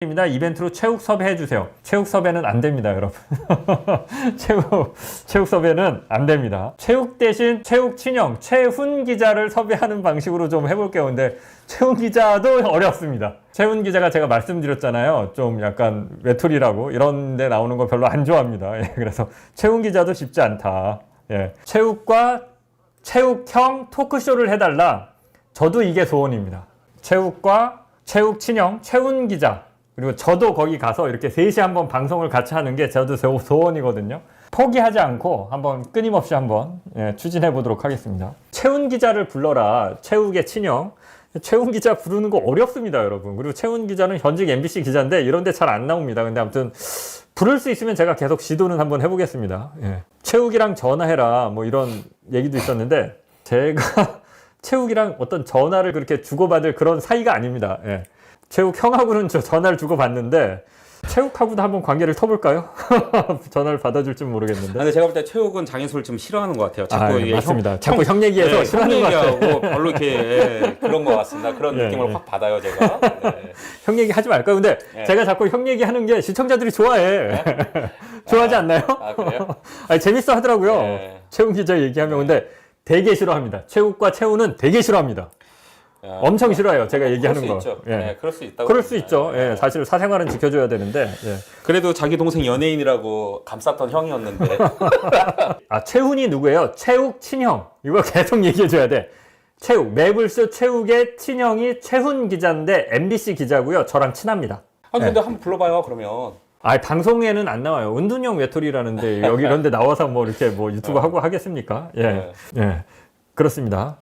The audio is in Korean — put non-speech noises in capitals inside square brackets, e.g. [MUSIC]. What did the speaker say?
입니다. 이벤트로 체육 섭외해 주세요. 체육 섭외는 안 됩니다, 여러분. [LAUGHS] 체육 체육 섭외는 안 됩니다. 체육 대신 체육 친형 최훈 기자를 섭외하는 방식으로 좀 해볼게요. 근데 최훈 기자도 어렵습니다. 최훈 기자가 제가 말씀드렸잖아요. 좀 약간 외톨이라고 이런데 나오는 거 별로 안 좋아합니다. 예, 그래서 최훈 기자도 쉽지 않다. 예, 체육과 체육형 토크쇼를 해달라. 저도 이게 소원입니다. 체육과 체육 친형 최훈 기자 그리고 저도 거기 가서 이렇게 셋이 한번 방송을 같이 하는 게 저도 소- 소원이거든요. 포기하지 않고 한번 끊임없이 한번 예, 추진해 보도록 하겠습니다. 최훈 기자를 불러라. 체육의 친형. 최훈 기자 부르는 거 어렵습니다, 여러분. 그리고 최훈 기자는 현직 MBC 기자인데 이런 데 잘 안 나옵니다. 근데 아무튼 부를 수 있으면 제가 계속 시도는 한번 해보겠습니다. 예. 최욱이랑 전화해라 뭐 이런 얘기도 있었는데 제가 [LAUGHS] 최욱이랑 어떤 전화를 그렇게 주고받을 그런 사이가 아닙니다. 예. 최욱 형하고는 저 전화를 주고받는데 최욱하고도 한번 관계를 터볼까요? [LAUGHS] 전화를 받아줄 줄 아, 모르겠는데. 근데 제가 볼때 최욱은 장인솔 좀 싫어하는 것 같아요. 자꾸 아, 이게 맞습니다. 자꾸 형 얘기해서 네, 싫어하는 것 같아요. 얘기하고 별로 이렇게 예, 그런 것 같습니다. 그런 예, 느낌을 예. 확 받아요, 제가. [LAUGHS] 네. 형 얘기 하지 말까요? 근데 예. 제가 자꾸 형 얘기하는 게 시청자들이 좋아해. [LAUGHS] 좋아하지 않나요? 아 그래요? 아니, 재밌어 하더라고요. 예. 최욱 기자 얘기하면 근데 되게 싫어합니다. 최욱과 최우는 되게 싫어합니다. 아, 엄청 싫어요. 제가 얘기하는 그럴 거. 수 있죠. 예. 네, 그럴 수 있다고. 그럴 수. 있죠. 예. 예, 사실 사생활은 지켜줘야 되는데. 예. 그래도 자기 동생 연예인이라고 감쌌던 형이었는데. [LAUGHS] 아 최훈이 누구예요? 최욱 친형. 이거 계속 얘기해줘야 돼. 최욱 매블쇼 최욱의 친형이 최훈 기자인데 MBC 기자고요. 저랑 친합니다. 아 근데 한번 불러봐요, 그러면. 아 방송에는 안 나와요. 은둔형 외톨이라는데 여기 이런데 나와서 뭐 이렇게 뭐 유튜브 하고 하겠습니까? 예, 네. 예, 그렇습니다.